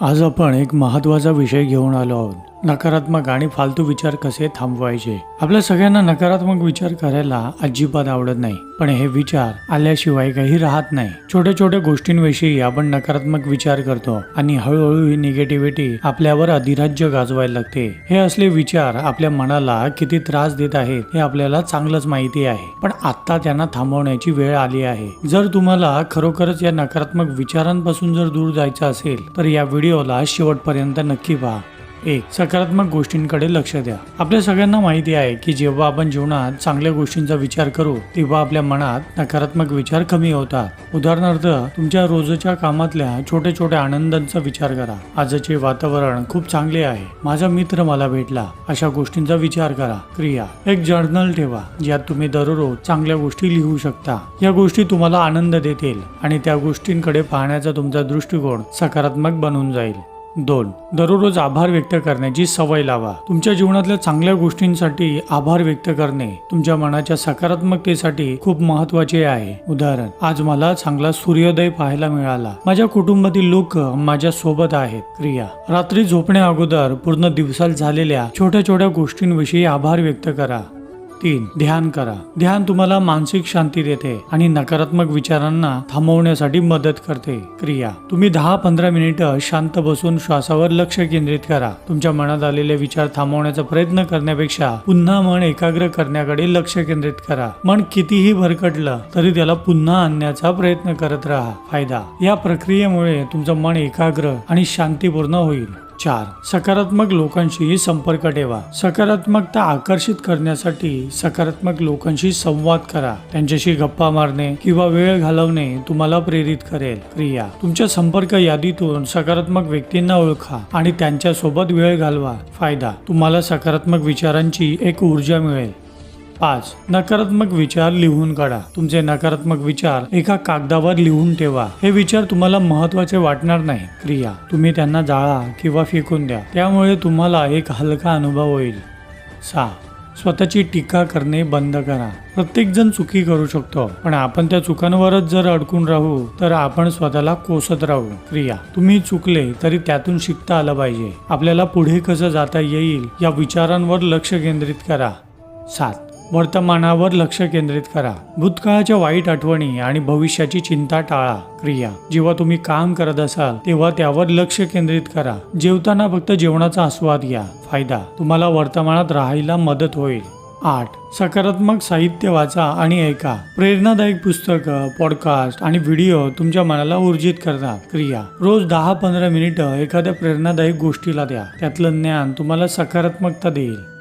आज आपण एक महत्त्वाचा विषय घेऊन आलो आहोत. नकारात्मक आणि फालतू विचार कसे थांबवायचे? आपल्या सगळ्यांना नकारात्मक विचार करायला अजिबात आवडत नाही. पण हे विचार आल्याशिवाय काही राहत नाही. छोट्या छोट्या गोष्टींविषयी आपण नकारात्मक विचार करतो आणि हळूहळू ही निगेटिव्हिटी आपल्यावर अधिराज्य गाजवायला लागते. हे असले विचार आपल्या मनाला किती त्रास देत आहेत हे आपल्याला चांगलंच माहिती आहे. पण आता त्यांना थांबवण्याची वेळ आली आहे. जर तुम्हाला खरोखरच या नकारात्मक विचारांपासून जर दूर जायचं असेल तर या व्हिडिओला शेवटपर्यंत नक्की पहा. एक सकारात्मक गोष्टींकडे लक्ष द्या. आपल्या सगळ्यांना माहिती आहे की जेव्हा आपण जीवनात चांगल्या गोष्टींचा विचार करू तेव्हा आपल्या मनात नकारात्मक विचार कमी होतात. उदाहरणार्थ तुमच्या रोजच्या कामातल्या छोट्या छोट्या आनंदांचा विचार करा. आजचे वातावरण खूप चांगले आहे. माझा मित्र मला भेटला. अशा गोष्टींचा विचार करा. क्रिया. एक जर्नल ठेवा ज्यात तुम्ही दररोज चांगल्या गोष्टी लिहू शकता. या गोष्टी तुम्हाला आनंद देतील आणि त्या गोष्टींकडे पाहण्याचा तुमचा दृष्टिकोन सकारात्मक बनून जाईल. दोन. दररोज आभार व्यक्त करण्याची सवय लावा. तुमच्या जीवनातल्या चांगल्या गोष्टींसाठी आभार व्यक्त करणे तुमच्या मनाच्या सकारात्मकतेसाठी खूप महत्त्वाचे आहे. उदाहरण आज मला चांगला सूर्योदय पाहायला मिळाला. माझ्या कुटुंबातील लोक माझ्या सोबत आहेत. क्रिया रात्री झोपण्या अगोदर पूर्ण दिवसात झालेल्या छोट्या छोट्या गोष्टींविषयी आभार व्यक्त करा. तीन ध्यान करा. ध्यान तुम्हाला मानसिक शांती देते आणि नकारात्मक विचारांना थांबवण्यासाठी मदत करते. क्रिया. तुम्ही दहा पंधरा मिनिटं शांत बसून श्वासावर लक्ष केंद्रित करा. तुमच्या मनात आलेले विचार थांबवण्याचा प्रयत्न करण्यापेक्षा पुन्हा मन एकाग्र करण्याकडे लक्ष केंद्रित करा. मन कितीही भरकटलं तरी त्याला पुन्हा आणण्याचा प्रयत्न करत राहा. फायदा. या प्रक्रियेमुळे तुमचं मन एकाग्र आणि शांतीपूर्ण होईल. चार. सकारात्मक लोकांशी संपर्क ठेवा. सकारात्मकता आकर्षित करण्यासाठी सकारात्मक लोकांशी संवाद करा. त्यांच्याशी गप्पा मारणे किंवा वेळ घालवणे तुम्हाला प्रेरित करेल. क्रिया. तुमच्या संपर्क यादीतून सकारात्मक व्यक्तींना ओळखा आणि त्यांच्यासोबत वेळ घालवा. फायदा. तुम्हाला सकारात्मक विचारांची एक ऊर्जा मिळेल. पाच. नकारात्मक विचार लिहून काढा. तुमचे नकारात्मक विचार एका कागदावर लिहून ठेवा. हे विचार तुम्हाला महत्त्वाचे वाटणार नाही. क्रिया. तुम्ही त्यांना जाळा किंवा फेकून द्या. त्यामुळे तुम्हाला एक हलका अनुभव होईल. सहा. स्वतःची टीका करणे बंद करा. प्रत्येक जण चुकी करू शकतो. पण आपण त्या चुकांवरच जर अडकून राहू तर आपण स्वतःला कोसत राहू. क्रिया. तुम्ही चुकले तरी त्यातून शिकता आलं पाहिजे. आपल्याला पुढे कसं जाता येईल या विचारांवर लक्ष केंद्रित करा. सात. वर्तमानावर लक्ष केंद्रित करा. भूतकाळाच्या वाईट आठवणी आणि भविष्याची चिंता टाळा. क्रिया. जेव्हा तुम्ही काम करत असाल तेव्हा त्यावर लक्ष केंद्रित करा. जेवताना फक्त जेवणाचा आस्वाद घ्या. फायदा. तुम्हाला वर्तमानात राहायला मदत होईल. आठ. सकारात्मक साहित्य वाचा आणि ऐका. प्रेरणादायक पुस्तकं पॉडकास्ट आणि व्हिडिओ तुमच्या मनाला ऊर्जित करतात. क्रिया. रोज दहा पंधरा मिनिटं एखाद्या प्रेरणादायक गोष्टीला द्या. त्यातलं ज्ञान तुम्हाला सकारात्मकता देईल.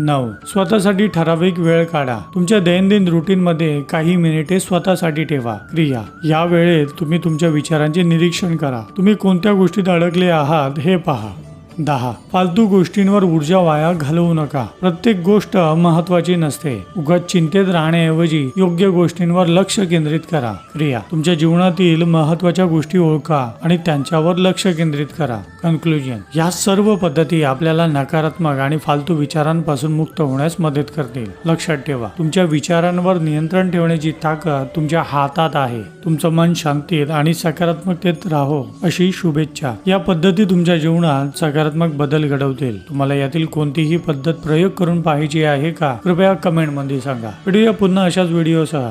नऊ. स्वतःसाठी ठराविक वेळ काढा. तुमच्या दैनंदिन रुटीन मध्ये काही मिनिटे स्वतःसाठी ठेवा. क्रिया. या वेळेत तुम्ही तुमच्या विचारांचे निरीक्षण करा. तुम्ही कोणत्या गोष्टीत अडकले आहात हे पहा. दहा. फालतू गोष्टींवर ऊर्जा वाया घालवू नका. प्रत्येक गोष्ट महत्वाची नसते. उगाच चिंतेत राहण्याऐवजी योग्य गोष्टींवर लक्ष केंद्रित करा. क्रिया. तुमच्या जीवनातील महत्त्वाच्या गोष्टी ओळखा आणि त्यांच्यावर लक्ष केंद्रित करा. कन्क्लुजन या सर्व पद्धती आपल्याला नकारात्मक आणि फालतू विचारांपासून मुक्त होण्यास मदत करतील. लक्षात ठेवा. तुमच्या विचारांवर नियंत्रण ठेवण्याची ताकद तुमच्या हातात आहे. तुमचं मन शांतीत आणि सकारात्मकतेत राहो अशी शुभेच्छा. या पद्धती तुमच्या जीवनात सकारात्मक बदल घडवतील. तुम्हाला यातील कोणतीही पद्धत प्रयोग करून पाहायची आहे का? कृपया कमेंटमध्ये सांगा. व्हिडिओ पुन्हा अशाच व्हिडिओसह.